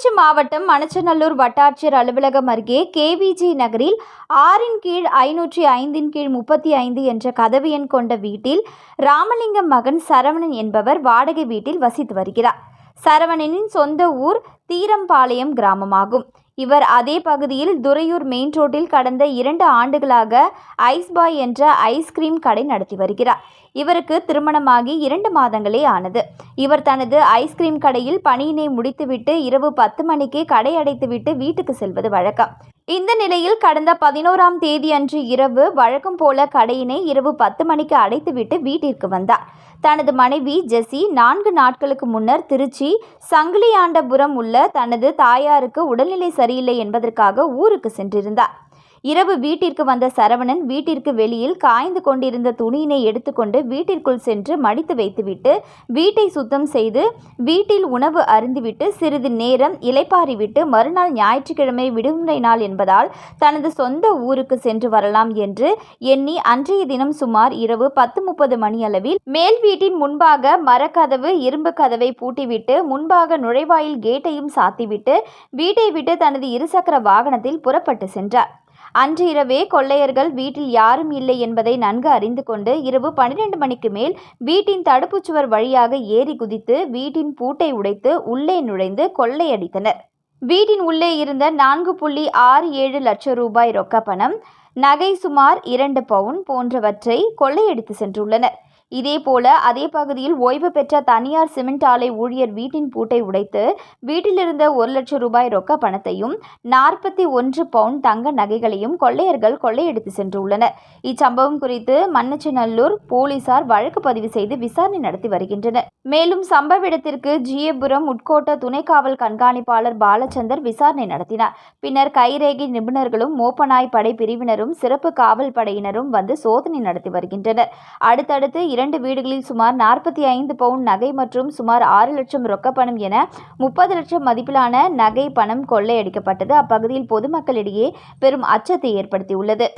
கள்ளக்குறிச்சி மாவட்டம் மணச்சநல்லூர் வட்டாட்சியர் அலுவலகம் அருகே கேவிஜி நகரில் ஆறின் கீழ் ஐநூற்றி ஐந்தின் கீழ் முப்பத்தி ஐந்து என்ற கதவு எண் கொண்ட வீட்டில் ராமலிங்கம் மகன் சரவணன் என்பவர் வாடகை வீட்டில் வசித்து வருகிறார். சரவணனின் சொந்த ஊர் தீரம்பாளையம் கிராமமாகும். இவர் அதே பகுதியில் துறையூர் மெயின் ரோட்டில் கடந்த இரண்டு ஆண்டுகளாக ஐஸ் பாய் என்ற ஐஸ்கிரீம் கடை நடத்தி வருகிறார். இவருக்கு திருமணமாகி இரண்டு மாதங்களே ஆனது. இவர் தனது ஐஸ்கிரீம் கடையில் பணியினை முடித்துவிட்டு இரவு பத்து மணிக்கே கடை அடைத்துவிட்டு வீட்டுக்கு செல்வது வழக்கம். இந்த நிலையில் கடந்த பதினோராம் தேதி அன்று இரவு வழக்கம் போல கடையினை இரவு பத்து மணிக்கு அடைத்துவிட்டு வீட்டிற்கு வந்தார். தனது மனைவி ஜெசி நான்கு நாட்களுக்கு முன்னர் திருச்சி சங்கிலியாண்டபுரம் உள்ள தனது தாயாருக்கு உடல்நிலை சரியில்லை என்பதற்காக ஊருக்கு சென்றிருந்தார். இரவு வீட்டிற்கு வந்த சரவணன் வீட்டிற்கு வெளியில் காய்ந்து கொண்டிருந்த துணியினை எடுத்துக்கொண்டு வீட்டிற்குள் சென்று மடித்து வைத்துவிட்டு வீட்டை சுத்தம் செய்து வீட்டில் உணவு அருந்திவிட்டு சிறிது நேரம் இலைப்பாரிவிட்டு மறுநாள் ஞாயிற்றுக்கிழமை விடுமுறை நாள் என்பதால் தனது சொந்த ஊருக்கு சென்று வரலாம் என்று எண்ணி அன்றைய தினம் சுமார் இரவு பத்து முப்பது மணியளவில் மேல் வீட்டின் முன்பாக மரக்கதவு இரும்பு கதவை பூட்டிவிட்டு முன்பாக நுழைவாயில் கேட்டையும் சாத்திவிட்டு வீட்டை விட்டு தனது இருசக்கர வாகனத்தில் புறப்பட்டு சென்றார். அன்று இரவே கொள்ளையர்கள் வீட்டில் யாரும் இல்லை என்பதை நன்கு அறிந்து கொண்டு இரவு பன்னிரண்டு மணிக்கு மேல் வீட்டின் தடுப்புச் சுவர் வழியாக ஏறி குதித்து வீட்டின் பூட்டை உடைத்து உள்ளே நுழைந்து கொள்ளையடித்தனர். வீட்டின் உள்ளே இருந்த நான்கு புள்ளி ஆறு ஏழு லட்சம் ரூபாய் ரொக்க பணம் நகை சுமார் இரண்டு பவுன் போன்றவற்றை கொள்ளையடித்து சென்றுள்ளனர். இதேபோல அதே பகுதியில் ஓய்வு பெற்ற தனியார் சிமெண்ட் ஆலை ஊழியர் வீட்டின் பூட்டை உடைத்து வீட்டிலிருந்த ஒரு லட்சம் ரூபாய் ரொக்க பணத்தையும் நாற்பத்தி ஒன்று பவுண்ட் தங்க நகைகளையும் கொள்ளையர்கள் கொள்ளையடித்து சென்றுள்ளனர். இச்சம்பவம் குறித்து மன்னச்சிநல்லூர் போலீசார் வழக்கு பதிவு செய்து விசாரணை நடத்தி வருகின்றனர். மேலும் சம்பவ இடத்திற்கு ஜியபுரம் உட்கோட்ட துணை காவல் கண்காணிப்பாளர் பாலச்சந்தர் விசாரணை நடத்தினார். பின்னர் கைரேகை நிபுணர்களும் மோப்பநாய் படை பிரிவினரும் சிறப்பு காவல் படையினரும் வந்து சோதனை நடத்தி வருகின்றனர். அடுத்தடுத்து இரண்டு வீடுகளில் சுமார் நாற்பத்தி ஐந்து பவுன் நகை மற்றும் சுமார் ஆறு லட்சம் ரொக்க பணம் என முப்பது லட்சம் மதிப்பிலான நகை பணம் கொள்ளையடிக்கப்பட்டது. அப்பகுதியில் பொதுமக்களிடையே பெரும் அச்சத்தை ஏற்படுத்தியுள்ளது.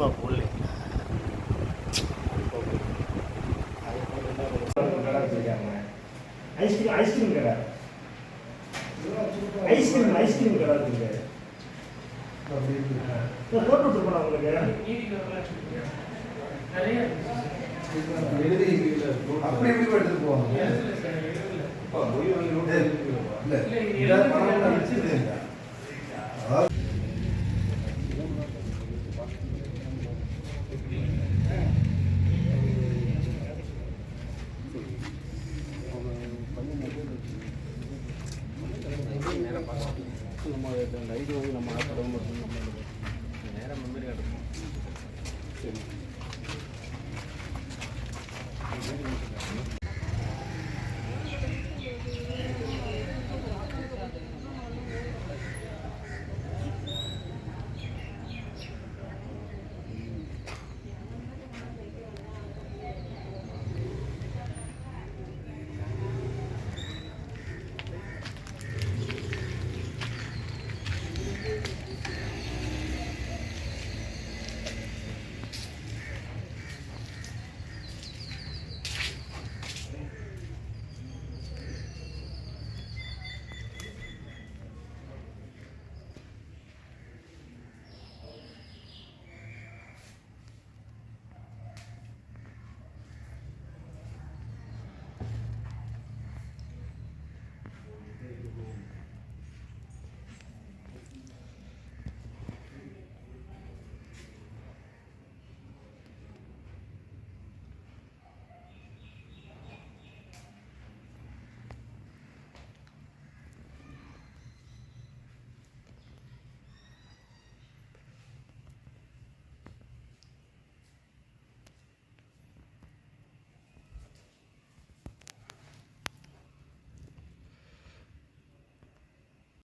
தாப்பா போடல. ஐஸ்கிரீம் ஐஸ்கிரீம் கடை. ஐஸ்கிரீம் ஐஸ்கிரீம் கடை இருக்குங்க போட்டு விட்டுருப்பேன் உங்களுக்கு? அப்படி எப்படி எடுத்துட்டு போவாங்க. நம்ம அந்த ஐடி வாங்கி நம்ம ஆப் டவுன்லோட் பண்ணி நேராக மெமரி கார்டு சரி.